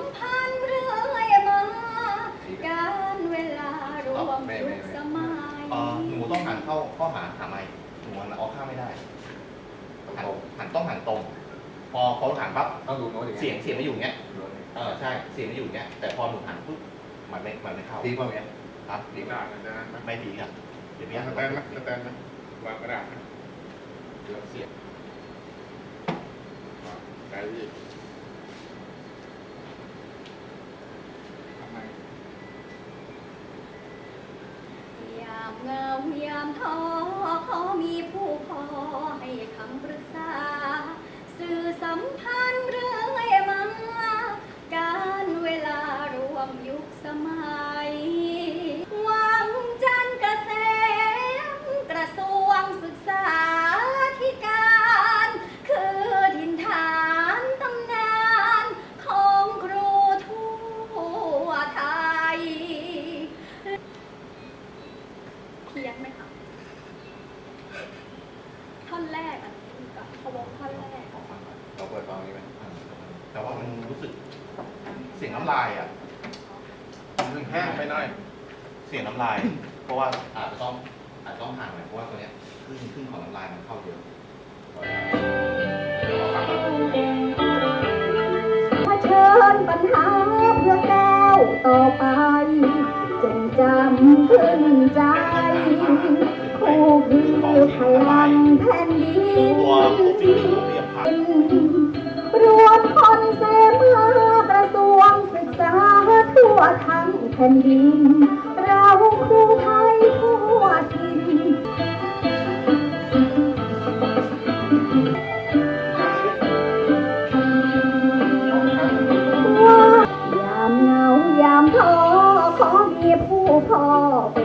มพันธ์เรื่อยมาการเวลารวมยุคสมัยเอ่อหนูต้องหันเข้าเข้าหาหาไม้หนูหันออกข้างไม่ได้หันหันต้องหันตรง พอพอหันปั๊บต้องดูโน้ตอย่างเสียงเสียงไม่อยู่เงี้ยโน้ตอย่างเออใช่เสียงไม่อยู่เงี้ยแต่พอหนูหันปุ๊บมันไม่มันไม่เข้าดีป่ะเนี้ยครับดีดีกว่ามันจะนั่นไหมไม่ดีครับเดี๋ยวพี่สแตนไหมสแตนไหมวางกระดาษไหมเดี๋ยวเสียงวางไกลที่ทำไม ยาม เหงายามท้อเขามีผู้พอให้คำปรึกษา สื่อสัมพันธ์ ไหมคะท่อนแรกอะกับพวงท่อนแรกขอฟังหน่อยเราเปิดฟังนี้ไหมแต่ว่ามันรู้สึกเสียงน้ำลายอะมันแห้งไปหน่อย เสียงน้ำลาย เพราะว่าอาจจะต้องอาจจะต้องห่างหน่อยเพราะว่าตัวเนี้ยครึ่งครึ่งของน้ำลายมันเข้าเยอะเดี๋ยวเราฟังกันเผชิญปัญหา ขึ้นใจคู่คือพลังแผ่นดินเรียบพันรวมคนเสมากระทรวงศึกษาทั่วทั้งแผ่นดิน ผู้พอเป็นแรงใจ